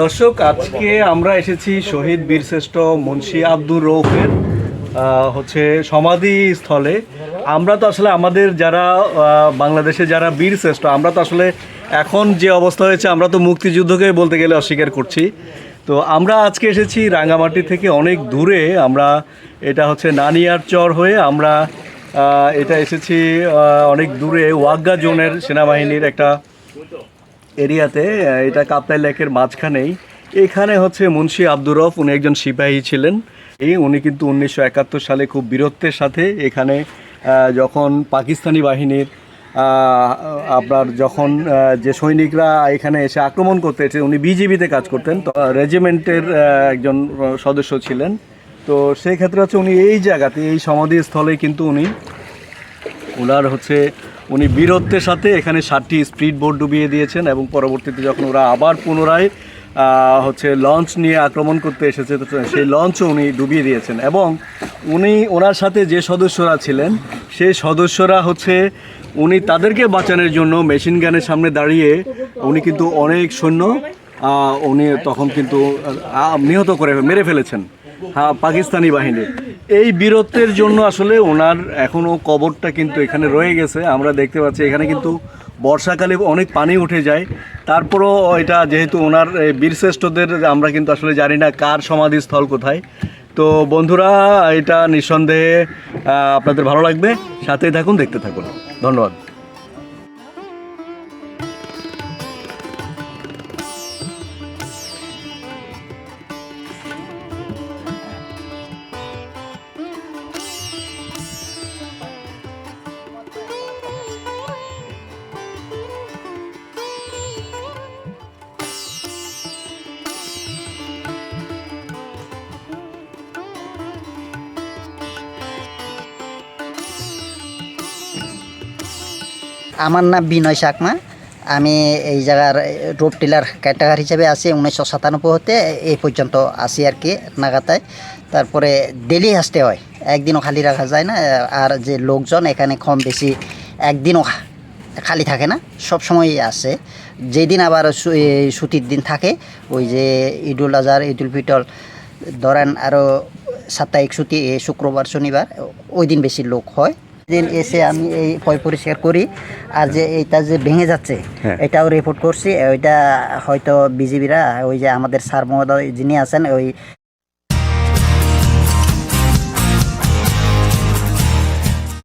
দর্শক, আজকে আমরা এসেছি শহীদ বীরশ্রেষ্ঠ মুন্সি আব্দুর রৌফের হচ্ছে সমাধি স্থলে আমরা তো আসলে আমাদের যারা বাংলাদেশে যারা বীরশ্রেষ্ঠ আমরা তো আসলে এখন যে অবস্থা হয়েছে, আমরা তো মুক্তিযুদ্ধকে বলতে গেলে অস্বীকার করছি। তো আমরা আজকে এসেছি রাঙ্গামাটি থেকে অনেক দূরে, আমরা এটা হচ্ছে নানিয়ার চর হয়ে আমরা এটা এসেছি অনেক দূরে ওয়াগ্গা জোনের সেনাবাহিনীর একটা এরিয়াতে এটা কাপ্তাই লেকের মাঝখানেই। এখানে হচ্ছে মুন্সি আব্দুর রফ, উনি একজন সিপাহী ছিলেন। এই উনি কিন্তু উনিশশো একাত্তর সালে খুব বীরত্বের সাথে এখানে যখন পাকিস্তানি বাহিনীর আপনার যখন যে সৈনিকরা এখানে এসে আক্রমণ করতে এসে উনি বিজিবিতে কাজ করতেন, তো রেজিমেন্টের একজন সদস্য ছিলেন। তো সেই ক্ষেত্রে হচ্ছে উনি এই জায়গাতে, এই সমাধিস্থলে কিন্তু উনি ওনার হচ্ছে উনি বীরত্বের সাথে এখানে ষাটটি স্পিড বোট ডুবিয়ে দিয়েছেন এবং পরবর্তীতে যখন ওরা আবার পুনরায় হচ্ছে লঞ্চ নিয়ে আক্রমণ করতে এসেছে সেই লঞ্চও উনি ডুবিয়ে দিয়েছেন। এবং উনি, ওনার সাথে যে সদস্যরা ছিলেন, সেই সদস্যরা হচ্ছে উনি তাদেরকে বাঁচানোর জন্য মেশিন গানের সামনে দাঁড়িয়ে উনি কিন্তু অনেক সৈন্য উনি তখন কিন্তু নিহত করে মেরে ফেলেছেন হ্যাঁ পাকিস্তানি বাহিনী। এই বীরত্বের জন্য আসলে ওনার এখনও কবরটা কিন্তু এখানে রয়ে গেছে। আমরা দেখতে পাচ্ছি এখানে কিন্তু বর্ষাকালে অনেক পানি উঠে যায়। তারপরও এটা যেহেতু ওনার বীরশ্রেষ্ঠদের, আমরা কিন্তু আসলে জানি না কার সমাধিস্থল কোথায়। তো বন্ধুরা, এটা নিঃসন্দেহে আপনাদের ভালো লাগবে। সাথেই থাকুন, দেখতে থাকুন। ধন্যবাদ। আমার নাম বিনয় শাকমা আমি এই জায়গার রোড টিলার ক্যাটাগার হিসেবে আছি, উনিশশো সাতানব্বই হতে এই পর্যন্ত আসি আর কি নাগাতায়। তারপরে ডেলি আসতে হয়, একদিনও খালি রাখা যায় না, আর যে লোকজন এখানে কম বেশি একদিনও খালি থাকে না, সব সময়ই আসে। যেদিন আবার ছুটির দিন থাকে, ওই যে ঈদুল আজহার, ঈদুল ফিতর, ধরেন আরও সাপ্তাহিক ছুটি শুক্রবার, শনিবার, ওই দিন বেশি লোক হয়। দিন এসে আমি এই পয় পরিষ্কার করি আর যে এইটা যে ভেঙে যাচ্ছে হ্যাঁ। এটাও রিপোর্ট করছি ওইটা হয়তো বিজিবিরা ওই যে আমাদের স্যার মহোদয় যিনি আছেন ওই